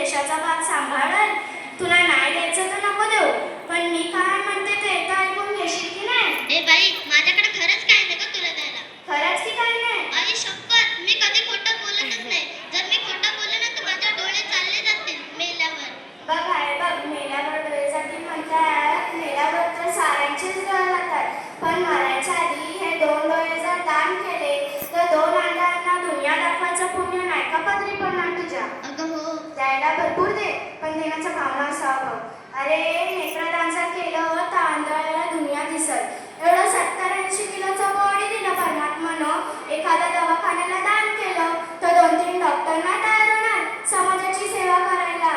देशाचा भाग सांभाळल. तुला नाही द्यायचं तर नको देऊ. पण मी काय म्हणते ते तर ऐकून घेशील की नाही? ए बाई माझ्याकडे खरंच काय नाही गं तुला द्यायला खरंच की काय नाही आई शपथ मी कधी खोटं बोलतच नाही जर मी खोटं बोलले ना तर माझे डोळे चालले जातील मेल्यावर बघ आहे बघ मेल्यावर डोळ्यासाठी म्हणतात मेल्यावर तर साऱ्यांचेच डोळे लागतात पण मरायच्या आधी हे दोन डोळे जर दान केले तर दोन अंधारांना दुनिया दाखवायचं पुण्य नाही का पदरी पडणार तुझ्या अगं हो द्यायला भरपूर दे पण देण्याचा भावना अरे नेत्रदान जर केलं तांदळाला दुनिया दिसत. एवढं सत्तर ऐंशी किलोचं बॉडी दिलं परमात्मानं. एखाद्या दवाखान्याला दान केलं तर दोन तीन डॉक्टरना तयार होणार समाजाची सेवा करायला.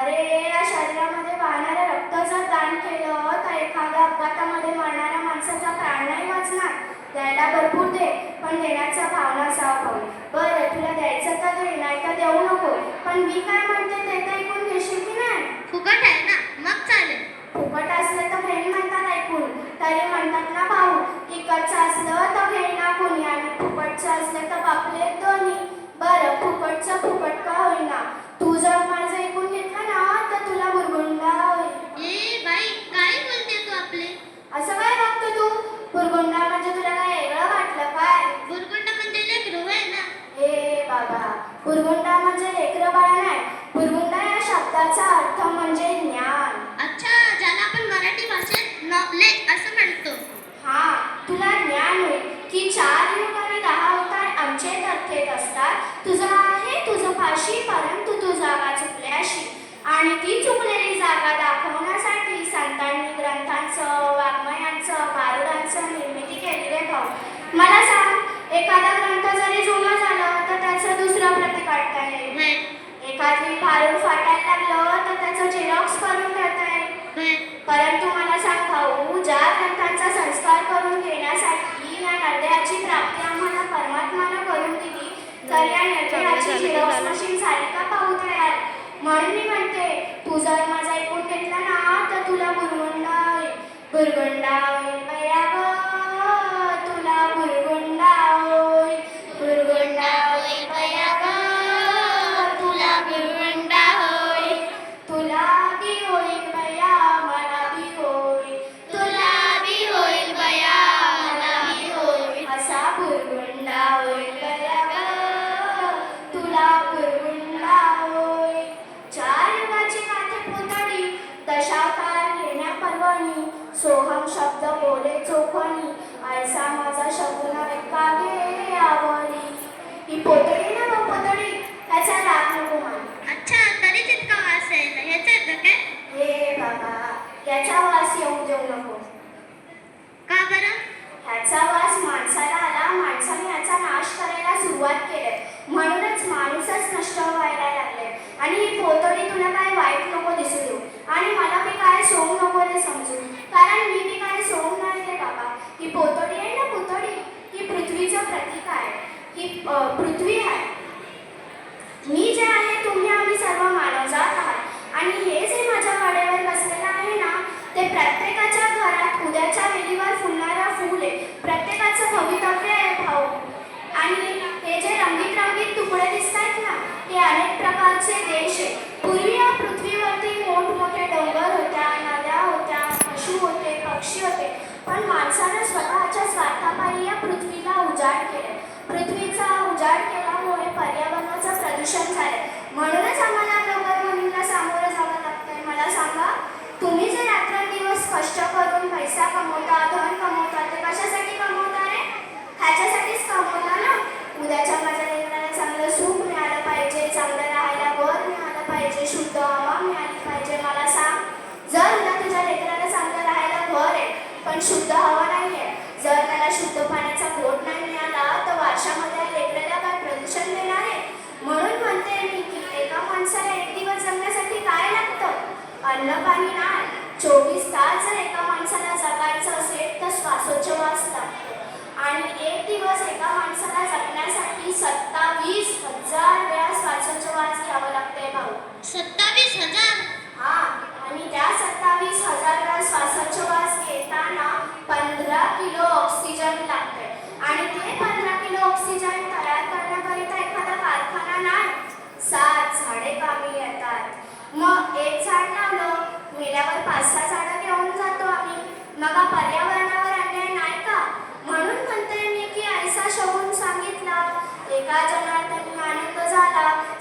अरे या शरीरामध्ये वाहणारं रक्त जर दान केलं तर एखाद्या अपघातामध्ये मरणाऱ्या माणसाचा प्राण नाही वाचणार. द्यायला भरपूर दे. पण देण्याचा भावना पाहिजे बरं तुला द्यायचं तर दे नाही तर देऊ नको. पण मी काय म्हणते ते तर ऐकून घेशील की नाही? फुकट आहे ना? मग चालेल. फुकट असलं तर बहीण म्हणतात ऐकून. तरी म्हणतात ना भाऊ इकडचं असलं तर घेईना कुणी आणि फुकटचं असलं तर बापले दोन्ही. बरं फुकटचं फुकट का होईना? तू जर माझं ऐकून घेतलं ना तर तुला बुरगुंडा होईल ए बाई काय बोलते तू आपले असं काय बघतो तू बुरगुंडा म्हणजे तुला काय वेगळं वाटलं काय बुरकुंड म्हणजे लेकरू आहे ना ए बाबा बुरगुंडा म्हणजे लेकरं बाळ नाही बुरगुंडा या शब्दाचा अर्थ म्हणजे ज्ञान अच्छा ज्याला आपण मराठी भाषेत नॉलेज असं म्हणतो हा तुला ज्ञान होईल की चार युग आणि दहा अवतार आमचे तथ्येत असतात तुझं आहे तुझं फाशी परंतु तू जागा चुकल्याशी आणि ती चुकलेली जागा दाखवण्यासाठी संतांनी ग्रंथांचं वाङ्मयांचं बारुदांचं निर्मिती केली रे भाऊ मला सांग एखादा ग्रंथ जरी जुना झालं तर त्याचं दुसरं प्रती काढता येईल व्हय, एखादी भारूड फाटायला लागलं तर त्याचं झेरॉक्स करून ठेवता येईल व्हय. परंतु मला सांग भाऊ ज्या ग्रंथांचा संस्कार करून घेण्यासाठी या निर्दयाची प्राप्ती आम्हाला परमात्मानं करून दिली तर या निर्दयाची झेरॉक्स मशीन झाली का पाहू तयार. म्हणून मी म्हणते तू जर माझा ऐकून घेतला ना तर तुला बुरगुंडा होईल याचा वास येऊ देऊ नको. का बरं? ह्याचा वास माणसाला आला माणसाने याचा नाश करायला सुरुवात केली. म्हणूनच माणूसच नष्ट व्हायला लागले. आणि ही पोतळी तुला काय वाईट नको दिसू देऊ. आणि मला बी काय सोंग नको रे समजू. कारण मी बी काय सोंग नाही बाबा. ही पोतळी आहे ना पोतळी ही पृथ्वीचं प्रतीक आहे. ही पृथ्वी आहे. मी जे आहे तुम्ही आम्ही सर्व मानवजात आहात. आणि हे जे माझ्या वाड्यावर ते प्रत्येकाच्या घरात उद्याच्या वेळीवर फुलणारा फूल आहे. प्रत्येकाचं भवितव्य पैसा कमवता धन कमवता सत्तावीस हजार वेळा श्वासाचे वास घ्यावं लागतंय भाऊ. सत्तावीस हजार? हा आणि त्या सत्तावीस हजार वेळा श्वासाचे वास घेताना पंधरा किलो ऑक्सिजन लागते आणि ते पंधरा किलो ऑक्सिजन तयार करण्याकरिता एखादा कारखाना नाही सात झाडे कामी येतात. मग एक झाड लावलं मेल्यावर पाच सहा झाडं घेऊन जातो आम्ही. मग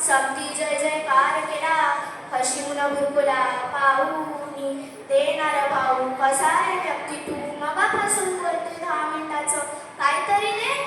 समती जय जय पार केला हशी हशिवून बुरकुला पाहूनी देणार भाऊ कसा आहे व्यक्ती तू मगा फसून बोलते दहा मिनिटाचं. काहीतरी दे